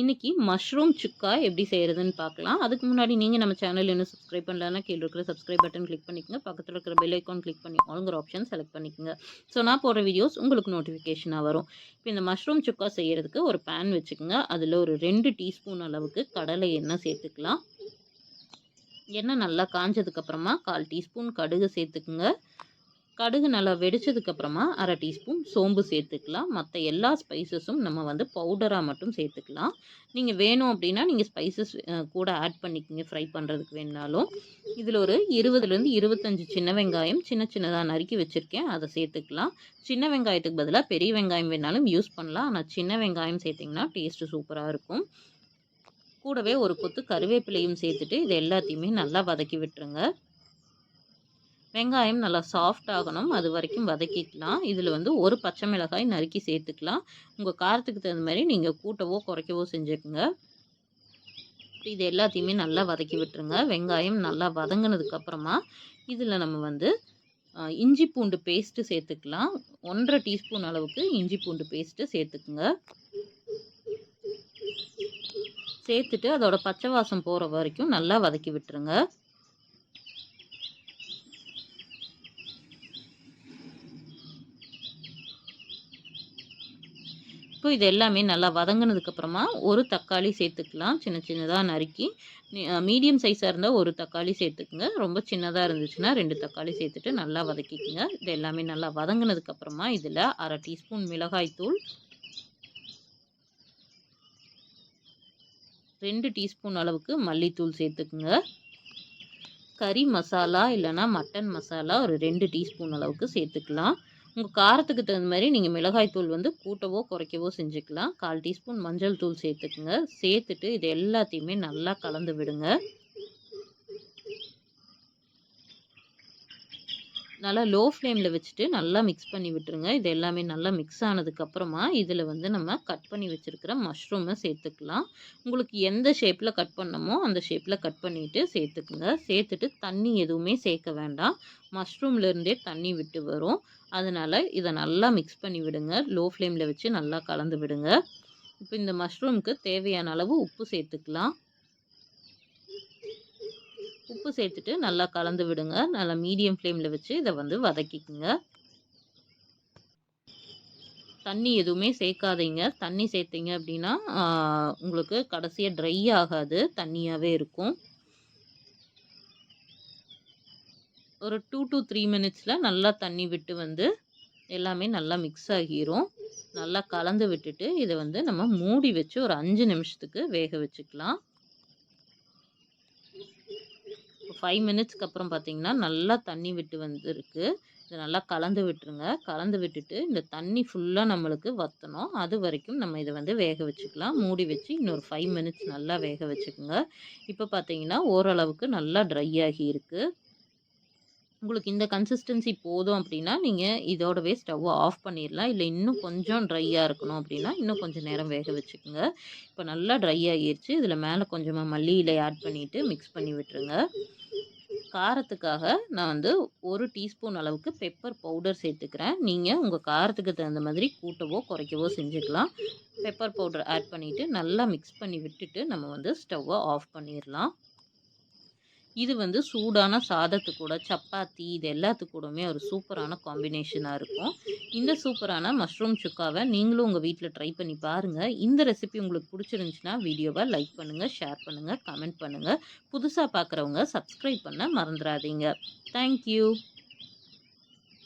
இன்றைக்கி மஷ்ரூம் சுக்கா எப்படி செய்கிறதுன்னு பார்க்கலாம். அதுக்கு முன்னாடி நீங்கள் நம்ம சேனல் இன்னும் சப்ஸ்கிரைப் பண்ணலன்னா கீழே இருக்கிற சப்ஸ்கிரைப் பட்டன் கிளிக் பண்ணிக்கோங்க. பக்கத்தில் இருக்கிற பெல் ஐக்கான் கிளிக் பண்ணி ஆளுங்கிற ஆப்ஷன் செலக்ட் பண்ணிக்கோங்க. ஸோ நான் போடுற வீடியோஸ் உங்களுக்கு நோட்டிஃபிகேஷனாக வரும். இப்போ இந்த மஷ்ரூம் சுக்கா செய்கிறதுக்கு ஒரு பேன் வச்சுக்கோங்க. அதில் ஒரு ரெண்டு டீஸ்பூன் அளவுக்கு கடலை எண்ணெய் சேர்த்துக்கலாம். எண்ணெய் நல்லா காஞ்சதுக்கப்புறமா கால் டீஸ்பூன் கடுகு சேர்த்துக்குங்க. கடுகு நல்லா வெடிச்சதுக்கப்புறமா அரை டீஸ்பூன் சோம்பு சேர்த்துக்கலாம். மற்ற எல்லா ஸ்பைசஸும் நம்ம வந்து பவுடராக மட்டும் சேர்த்துக்கலாம். நீங்கள் வேணும் அப்படின்னா நீங்கள் ஸ்பைசஸ் கூட ஆட் பண்ணிக்கிங்க ஃப்ரை பண்ணுறதுக்கு வேணாலும் இதில் ஒரு இருபதுலேருந்து இருபத்தஞ்சி சின்ன வெங்காயம் சின்ன சின்னதாக நறுக்கி வச்சுருக்கேன். அதை சேர்த்துக்கலாம். சின்ன வெங்காயத்துக்கு பதிலாக பெரிய வெங்காயம் வேணாலும் யூஸ் பண்ணலாம். ஆனால் சின்ன வெங்காயம் சேர்த்திங்கன்னா டேஸ்ட்டு சூப்பராக இருக்கும். கூடவே ஒரு கொத்து கருவேப்பிலையும் சேர்த்துட்டு இது எல்லாத்தையுமே நல்லா வதக்கி விட்டுருங்க. வெங்காயம் நல்லா சாஃப்ட் ஆகணும். அது வரைக்கும் வதக்கிக்கலாம். இதில் வந்து ஒரு பச்சை மிளகாய் நறுக்கி சேர்த்துக்கலாம். உங்கள் காரத்துக்கு தகுந்த மாதிரி நீங்கள் கூட்டவோ குறைக்கவோ செஞ்சுக்கோங்க. இது எல்லாத்தையுமே நல்லா வதக்கி விட்டுருங்க. வெங்காயம் நல்லா வதங்கினதுக்கப்புறமா இதில் நம்ம வந்து இஞ்சி பூண்டு பேஸ்ட்டு சேர்த்துக்கலாம். ஒன்றரை டீஸ்பூன் அளவுக்கு இஞ்சி பூண்டு பேஸ்ட்டு சேர்த்துக்குங்க. சேர்த்துட்டு அதோட பச்சை வாசம் போகிற வரைக்கும் நல்லா வதக்கி விட்டுருங்க. இப்போ இது எல்லாமே நல்லா வதங்கினதுக்கப்புறமா ஒரு தக்காளி சேர்த்துக்கலாம். சின்ன சின்னதாக நறுக்கி மீடியம் சைஸாக இருந்தால் ஒரு தக்காளி சேர்த்துக்குங்க. ரொம்ப சின்னதாக இருந்துச்சுன்னா ரெண்டு தக்காளி சேர்த்துட்டு நல்லா வதக்கிக்குங்க. இது எல்லாமே நல்லா வதங்கினதுக்கப்புறமா இதில் அரை டீஸ்பூன் மிளகாய்த்தூள் ரெண்டு டீஸ்பூன் அளவுக்கு மல்லித்தூள் சேர்த்துக்குங்க. கறி மசாலா இல்லைனா மட்டன் மசாலா ஒரு ரெண்டு டீஸ்பூன் அளவுக்கு சேர்த்துக்கலாம். உங்கள் காரத்துக்கு தகுந்த மாதிரி நீங்கள் மிளகாய் தூள் வந்து கூட்டவோ குறைக்கவோ செஞ்சுக்கலாம். கால் டீஸ்பூன் மஞ்சள் தூள் சேர்த்துக்குங்க. சேர்த்துட்டு இது எல்லாத்தையுமே நல்லா கலந்து விடுங்க. நல்லா லோ ஃப்ளேமில் வச்சுட்டு நல்லா மிக்ஸ் பண்ணி விட்டுருங்க. இது எல்லாமே நல்லா மிக்ஸ் ஆனதுக்கப்புறமா இதில் வந்து நம்ம கட் பண்ணி வச்சுருக்கிற மஷ்ரூமை சேர்த்துக்கலாம். உங்களுக்கு எந்த ஷேப்பில் கட் பண்ணமோ அந்த ஷேப்பில் கட் பண்ணிவிட்டு சேர்த்துக்குங்க. சேர்த்துட்டு தண்ணி எதுவுமே சேர்க்க வேண்டாம். மஷ்ரூம்லேருந்தே தண்ணி விட்டு வரும். அதனால் இதை நல்லா மிக்ஸ் பண்ணி விடுங்க. லோ ஃப்ளேமில் வச்சு நல்லா கலந்து விடுங்க. இப்போ இந்த மஷ்ரூமுக்கு தேவையான அளவு உப்பு சேர்த்துக்கலாம். உப்பு சேர்த்துட்டு நல்லா கலந்து விடுங்க. நல்லா மீடியம் ஃப்ளேமில் வச்சு இதை வந்து வதக்கிக்குங்க. தண்ணி எதுவுமே சேர்க்காதீங்க. தண்ணி சேர்த்திங்க அப்படின்னா உங்களுக்கு கடைசியாக ட்ரை ஆகாது. தண்ணியாகவே இருக்கும். ஒரு டூ டு த்ரீ மினிட்ஸில் நல்லா தண்ணி விட்டு வந்து எல்லாமே நல்லா மிக்ஸ் ஆகிரும். நல்லா கலந்து விட்டுட்டு இதை வந்து நம்ம மூடி வச்சு ஒரு அஞ்சு நிமிஷத்துக்கு வேக வச்சுக்கலாம். ஃபைவ் மினிட்ஸ்க்கு அப்புறம் பார்த்தீங்கன்னா நல்லா தண்ணி விட்டு வந்துருக்கு. இதை நல்லா கலந்து விட்டுருங்க. கலந்து விட்டுட்டு இந்த தண்ணி ஃபுல்லாக நம்மளுக்கு வற்றணும் அது வரைக்கும் நம்ம இதை வந்து வேக வச்சுக்கலாம். மூடி வச்சு இன்னொரு ஃபைவ் மினிட்ஸ் நல்லா வேக வச்சுக்கோங்க. இப்போ பார்த்தீங்கன்னா ஓரளவுக்கு நல்லா ட்ரை ஆகி இருக்குது உங்களுக்கு இந்த கன்சிஸ்டன்சி போதும் அப்படின்னா நீங்கள் இதோடவே ஸ்டவ்வை ஆஃப் பண்ணிடலாம். இல்லை இன்னும் கொஞ்சம் ட்ரையாக இருக்கணும் அப்படின்னா இன்னும் கொஞ்சம் நேரம் வேக வச்சுக்கோங்க. இப்போ நல்லா ட்ரை ஆகிடுச்சு இதில் மேலே கொஞ்சமாக மல்லி இலை ஆட் பண்ணிவிட்டு மிக்ஸ் பண்ணி விட்டுருங்க. காரத்துக்காக நான் வந்து ஒரு டீஸ்பூன் அளவுக்கு பெப்பர் பவுடர் சேர்த்துக்கிறேன். நீங்கள் உங்கள் காரத்துக்கு தகுந்த மாதிரி கூட்டவோ குறைக்கவோ செஞ்சுக்கலாம். பெப்பர் பவுடர் ஆட் பண்ணிவிட்டு நல்லா மிக்ஸ் பண்ணி விட்டுட்டு நம்ம வந்து ஸ்டவ்வை ஆஃப் பண்ணிடலாம். இது வந்து சூடான சாதத்து கூட சப்பாத்தி இது எல்லாத்துக்கு கூடமே ஒரு சூப்பரான காம்பினேஷனாக இருக்கும். இந்த சூப்பரான மஷ்ரூம் சுக்காவை நீங்களும் உங்கள் வீட்டில் ட்ரை பண்ணி பாருங்கள் இந்த ரெசிபி உங்களுக்கு பிடிச்சிருந்துச்சுன்னா வீடியோவை லைக் பண்ணுங்கள் ஷேர் பண்ணுங்கள் கமெண்ட் பண்ணுங்கள் புதுசாக பார்க்குறவங்க சப்ஸ்கிரைப் பண்ண மறந்துடாதீங்க தேங்க்யூ.